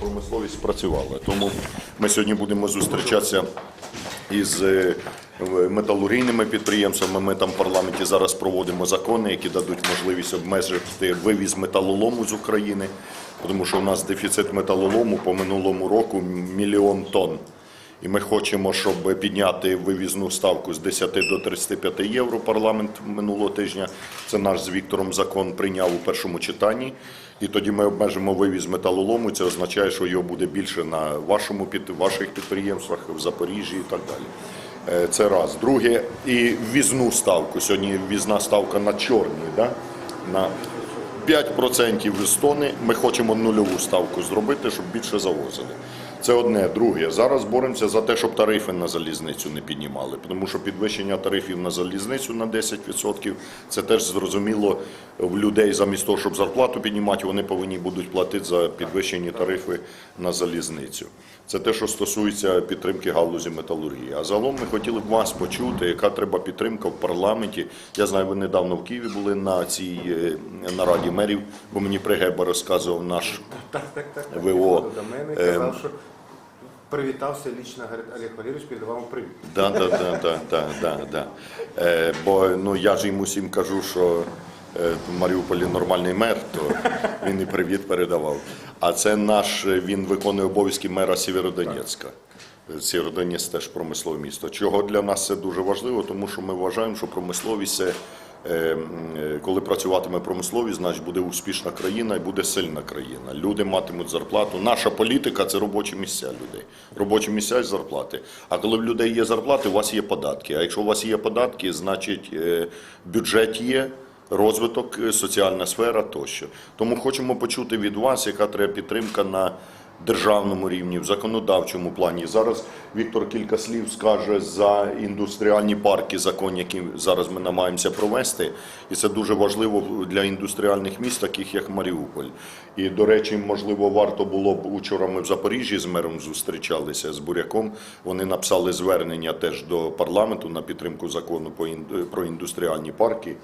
промисловість працювала. Тому ми сьогодні будемо зустрічатися із е, металургійними підприємствами. Ми там в парламенті зараз проводимо закони, які дадуть можливість обмежити вивіз металолому з України, тому що у нас дефіцит металолому по минулому року мільйон тонн. І ми хочемо, щоб підняти вивізну ставку з 10 до 35 євро. Парламент минулого тижня. Це наш з Віктором закон прийняв у першому читанні. І тоді ми обмежимо вивіз металолому. Це означає, що його буде більше на вашому під ваших підприємствах в Запоріжжі і так далі. Е, Це раз. Друге, і ввізну ставку. Сьогодні ввізна ставка на чорний, да? на 5% з тони. Ми хочемо нульову ставку зробити, щоб більше завозили. Це одне. Друге, зараз боремося за те, щоб тарифи на залізницю не піднімали, тому що підвищення тарифів на залізницю на 10% це теж зрозуміло в людей замість того, щоб зарплату піднімати, вони повинні будуть платити за підвищені тарифи на залізницю. Це те, що стосується підтримки галузі металургії. А загалом ми хотіли б вас почути, яка треба підтримка в парламенті. Я знаю, ви недавно в Києві були на цій е, нараді мерів, бо мені Пригеба розказував наш Так, так, так. так. ВО. До мене Ем. казав, що привітався лічно, Олег Валерійович, передавав привіт. Да, да, да, да, да, да, да. Е, бо ну, я ж йому всім кажу, що е, в Маріуполі нормальний мер, то він і привіт передавав. А це наш, він виконує обов'язки мера Сєвєродонецька. Е, Сєвєродонець теж промислове місто. Чого для нас це дуже важливо, тому що ми вважаємо, що промисловість це. Е, е, Коли працюватиме промисловість, значить буде успішна країна і буде сильна країна. Люди матимуть зарплату. Наша політика це робочі місця людей. Робочі місця і зарплати. А коли в людей є зарплати, у вас є податки. А якщо у вас є податки, значить е, бюджет є. Розвиток, соціальна сфера тощо. Тому хочемо почути від вас, яка треба підтримка на державному рівні, в законодавчому плані. Зараз Віктор кілька слів скаже за індустріальні парки, закон, який зараз ми намагаємося провести. І це дуже важливо для індустріальних міст, таких як Маріуполь. І, до речі, можливо, варто було б учора ми в Запоріжжі з мером зустрічалися з Буряком. Вони написали звернення теж до парламенту на підтримку закону про індустріальні парки.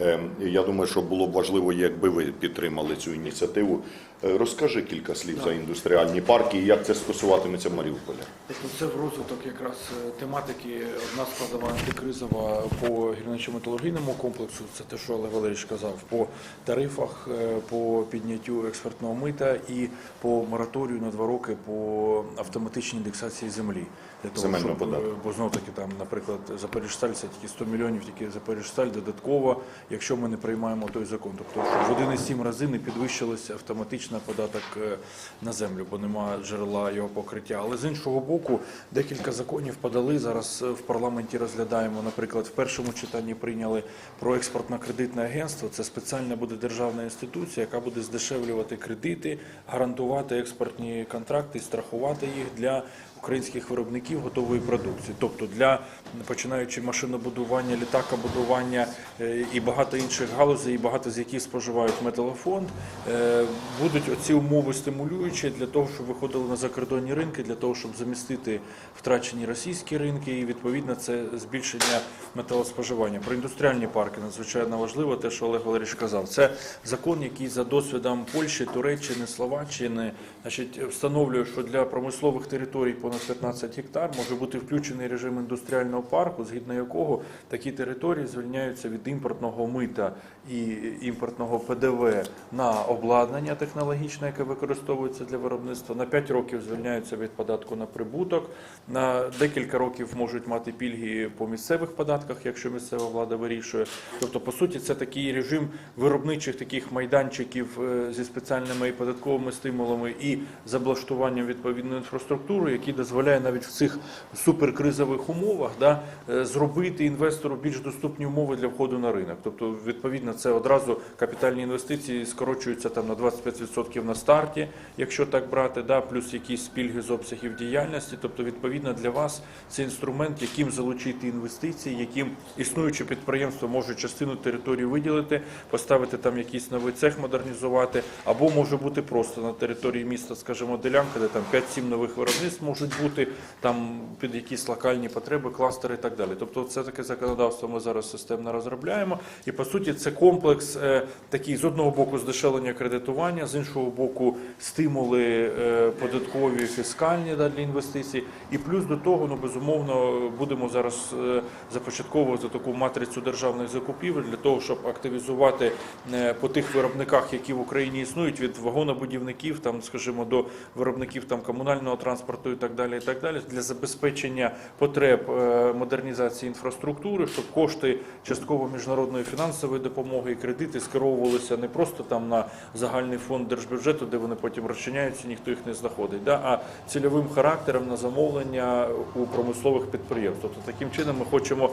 Ем, Я думаю, що було б важливо, якби ви підтримали цю ініціативу. Е, Розкажи кілька слів за індустріальні парки і як це стосуватиметься Маріуполя. Тобто Це в розвиток якраз е, тематики одна складова антикризова по гірничо-металургійному комплексу. Це те, що Олег Валерійович казав, по тарифах, е, по підняттю експертного мита і по мораторію на два роки по автоматичній індексації землі. Для того, Земельного щоб, е, податку. бо знов таки там, наприклад, Запоріжсталь це тільки 100 мільйонів, тільки Запоріжсталь додатково, якщо ми не приймаємо той закон. Тобто щоб в 1,7 рази не підвищилося автоматично податок е, на землю, бо немає джерела його покриття. Але з іншого боку, декілька законів подали. Зараз е, в парламенті розглядаємо. Наприклад, в першому читанні прийняли про експортно-кредитне агентство. Це спеціальна буде державна інституція, яка буде здешевлювати кредити, гарантувати експортні контракти, страхувати їх для українських виробників готової продукції, тобто для починаючи машинобудування, літакобудування е, і багато інших галузей, і багато з яких споживають металофонд, е, будуть оці умови стимулюючі для того, щоб виходили на закордонні ринки, для того, щоб замістити втрачені російські ринки, і відповідно це збільшення металоспоживання. Про індустріальні парки надзвичайно важливо, те, що Олег Валерійович казав. Це закон, який за досвідом Польщі, Туреччини, Словаччини, значить, встановлює, що для промислових територій понад 15 гектар може бути включений режим індустріального парку, згідно якого такі території звільняються від імпортного мита і імпортного ПДВ на обладнання технологічне, яке використовується для виробництва. На 5 років звільняються від податку на прибуток. На декілька років можуть мати пільги по місцевих податках, якщо місцева влада вирішує. Тобто, по суті, це такий режим виробничих таких майданчиків е, зі спеціальними і податковими стимулами і з облаштуванням відповідної інфраструктури, який дозволяє навіть в цих суперкризових умовах да, е, зробити інвестору більш доступні умови для входу на ринок. Тобто, відповідно, це одразу капітальні інвестиції скорочуються там на 25% на старті, якщо так брати, да, плюс якісь пільги з обсягів діяльності. Тобто, відповідно для вас це інструмент, яким залучити інвестиції, яким існуючі підприємства можуть частину території виділити, поставити там якийсь новий цех, модернізувати, або може бути просто на території міста, скажімо, ділянка, де там 5-7 нових виробництв можуть бути там під якісь локальні потреби, кластери і так далі. Тобто, це таке законодавство ми зараз системно розробляємо. І по суті, це комплекс е, такий з одного боку здешевлення кредитування, з іншого боку, стимули е, податкові, фіскальні да, для інвестицій. І плюс до того, ну безумовно, будемо зараз е, започатковувати таку матрицю державних закупівель для того, щоб активізувати е, по тих виробниках, які в Україні існують, від вагонобудівників, там, скажімо, до виробників там комунального транспорту і так далі, і так далі, для забезпечення потреб е, модернізації інфраструктури, щоб кошти частково міжнародної фінансової допомоги і кредити скеровувалися не просто там на загальний фонд держбюджету, де вони потім розчиняються, ніхто їх не знаходить, да, а цільовим характером на замовлення у промислових підприємств. Тобто таким чином ми хочемо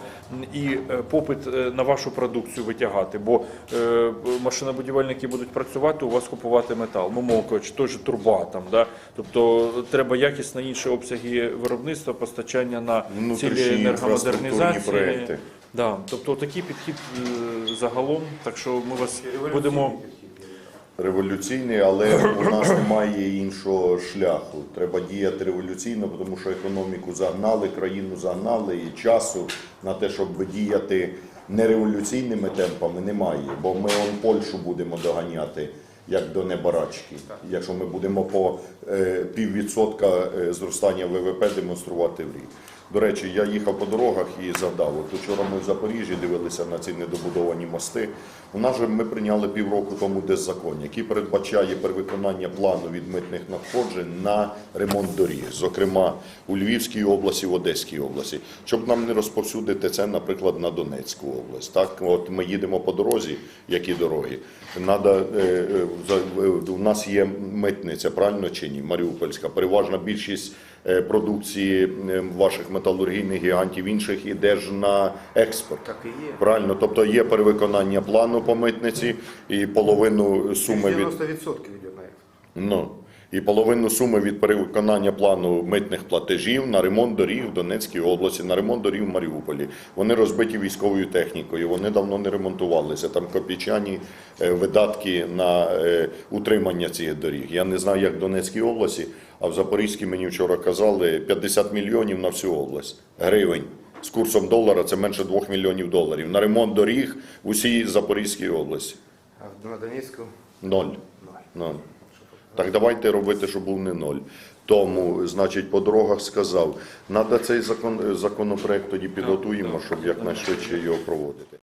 і е, попит е, на вашу продукцію витягати, бо машинобудівельники будуть працювати, у вас купувати метал. Ну, мовно кажучи, той же турба там, да? тобто треба якісно інші обсяги виробництва, постачання на цілі енергомодернізації. проекти. Да, тобто такий підхід е, загалом. Так що ми вас Революційний будемо. революційний, але у нас немає іншого шляху. Треба діяти революційно, тому що економіку загнали, країну загнали, і часу на те, щоб діяти нереволюційними темпами, немає. Бо ми он Польщу будемо доганяти. Як до небарачки, якщо ми будемо по е, піввідсотка е, зростання ВВП демонструвати в рік. До речі, я їхав по дорогах і згадав, от вчора ми в Запоріжжі дивилися на ці недобудовані мости. У нас же ми прийняли півроку тому деззакон, який передбачає перевиконання плану від митних надходжень на ремонт доріг, зокрема у Львівській області, в Одеській області, щоб нам не розповсюдити це, наприклад, на Донецьку область. Так, от ми їдемо по дорозі, які дороги. Надо, е, е, е, у нас є митниця, правильно чи ні? Маріупольська. Переважна більшість продукції е, ваших металургійних гігантів інших іде ж на експорт. Так і є. Правильно, тобто є перевиконання плану по митниці і половину суми від 90% йде на експорт. ну і половину суми від перевиконання плану митних платежів на ремонт доріг в Донецькій області, на ремонт доріг в Маріуполі. Вони розбиті військовою технікою. Вони давно не ремонтувалися. Там копійчані е, видатки на е, утримання цих доріг. Я не знаю, як в Донецькій області, а в Запорізькій мені вчора казали 50 мільйонів на всю область гривень. З курсом долара це менше 2 мільйонів доларів на ремонт доріг в усій Запорізькій області. А на Донецьку Ноль. Ноль. Так давайте робити, щоб був не ноль. Тому, значить, по дорогах сказав, треба цей закон, законопроект тоді підготуємо, щоб якнайшвидше його проводити.